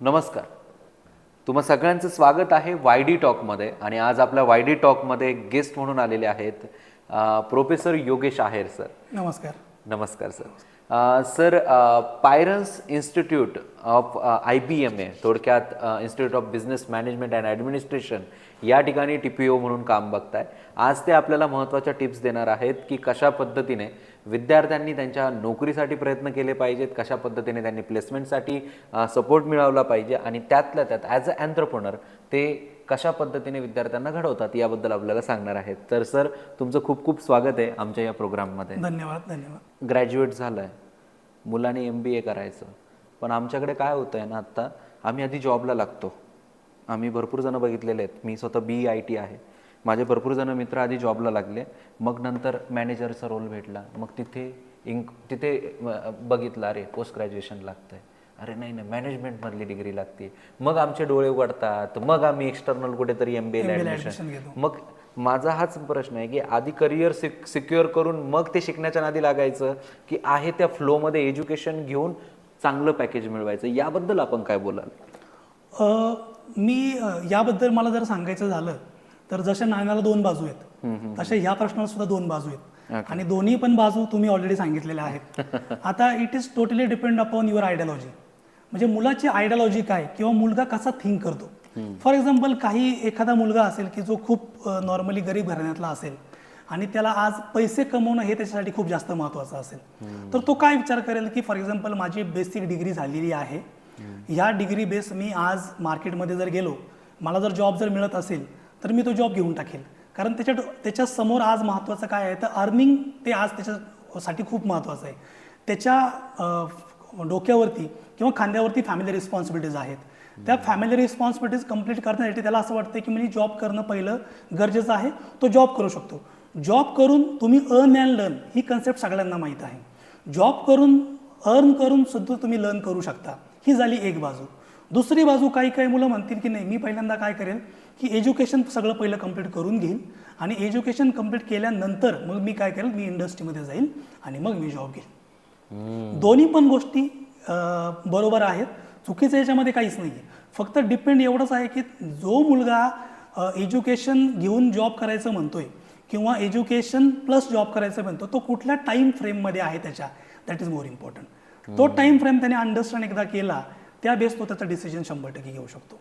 नमस्कार. तुम्हा सगळ्यांचं स्वागत आहे वाय डी टॉकमध्ये आणि आज आपल्या वाय डी टॉकमध्ये गेस्ट म्हणून आलेले आहेत प्रोफेसर योगेश आहेर सर. नमस्कार. नमस्कार sir. Sir पायरन्स institute of I B M A थोडक्यात institute of business management and administration या ठिकाणी टी पी ओ म्हणून काम बघताय. आज ते आपल्याला महत्त्वाच्या टिप्स देणार आहेत की कशा पद्धतीने विद्यार्थ्यांनी त्यांच्या नोकरीसाठी प्रयत्न केले पाहिजेत कशा पद्धतीने त्यांनी प्लेसमेंटसाठी सपोर्ट मिळवला पाहिजे आणि त्यातल्या त्यात ॲज अ अँथ्रप्रोनर ते कशा पद्धतीने विद्यार्थ्यांना घडवतात याबद्दल आपल्याला सांगणार आहेत. तर सर तुमचं खूप खूप स्वागत आहे आमच्या या प्रोग्राममध्ये. धन्यवाद धन्यवाद. ग्रॅज्युएट झालं आहे मुलाने एम बी ए करायचं. पण आमच्याकडे काय होतं आहे ना आत्ता आम्ही आधी जॉबला लागतो. आम्ही भरपूर जणं बघितलेले आहेत. मी स्वतः बी आय टी आहे. माझे भरपूर जणं मित्र आधी जॉबला लागले. मग नंतर मॅनेजरचा रोल भेटला. मग तिथे इंक तिथे बघितलं अरे पोस्ट ग्रॅज्युएशन लागतंय. अरे नाही नाही मॅनेजमेंटमधली डिग्री लागते. मग आमचे डोळे उघडतात. मग आम्ही एक्सटर्नल कुठेतरी एम बी एला ॲडमिशन. मग माझा हाच प्रश्न आहे की आधी करिअर सिक्युअर करून मग ते शिकण्याच्या नादी लागायचं की आहे त्या फ्लोमध्ये एज्युकेशन घेऊन चांगलं पॅकेज मिळवायचं? याबद्दल आपण काय बोलाल? मी याबद्दल मला जर सांगायचं झालं तर जशा नाण्याला दोन बाजू आहेत तशा ह्या प्रश्नाला सुद्धा दोन बाजू आहेत. आणि दोन्ही पण बाजू तुम्ही ऑलरेडी सांगितलेल्या आहेत. आता it is totally depend upon your ideology म्हणजे मुलाची आयडियॉलॉजी काय किंवा मुलगा कसा थिंक करतो? फॉर एक्झाम्पल काही एखादा मुलगा असेल की जो खूप नॉर्मली गरीब घराण्यातला असेल आणि त्याला आज पैसे कमवणं हे त्याच्यासाठी खूप जास्त महत्त्वाचं असेल. तर तो काय विचार करेल की फॉर एक्झाम्पल माझी बेसिक डिग्री झालेली आहे. ह्या डिग्री बेस मी आज मार्केटमध्ये जर गेलो मला जर जॉब जर मिळत असेल तर मी तो जॉब घेऊन टाकेल. कारण त्याच्या त्याच्यासमोर आज महत्त्वाचं काय आहे? तर अर्निंग ते आज त्याच्यासाठी खूप महत्त्वाचं आहे. त्याच्या डोक्यावरती किंवा खांद्यावरती फॅमिली रिस्पॉन्सिबिलिटीज आहेत. त्या फॅमिली रिस्पॉन्सिबिलिटीज कंप्लीट करण्यासाठी त्याला असं वाटतं की मी जॉब करणं पहिलं गरजेचं आहे तो जॉब करू शकतो. जॉब करून तुम्ही अर्न अँड लर्न ही कन्सेप्ट सगळ्यांना माहीत आहे. जॉब करून अर्न करून सुद्धा तुम्ही लर्न करू शकता. ही झाली एक बाजू. दुसरी बाजू काही काही मुलं म्हणतील की नाही मी पहिल्यांदा काय करेल की एज्युकेशन सगळं पहिलं कंप्लीट करून घेईन आणि एज्युकेशन कंप्लीट केल्यानंतर मग मी काय करेल मी इंडस्ट्रीमध्ये जाईल आणि मग मी जॉब घेईल दोन्ही पण गोष्टी बरोबर आहेत. चुकीचं याच्यामध्ये काहीच नाही आहे फक्त डिपेंड एवढंच आहे की जो मुलगा एज्युकेशन घेऊन जॉब करायचं म्हणतोय किंवा एज्युकेशन प्लस जॉब करायचं म्हणतो तो कुठल्या टाईम फ्रेममध्ये आहे त्याच्या? दॅट इज मोर इम्पॉर्टंट तो टाईम फ्रेम त्याने अंडरस्टँड एकदा केला त्या बेस तो त्याचा डिसिजन शंभर टक्के घेऊ शकतो.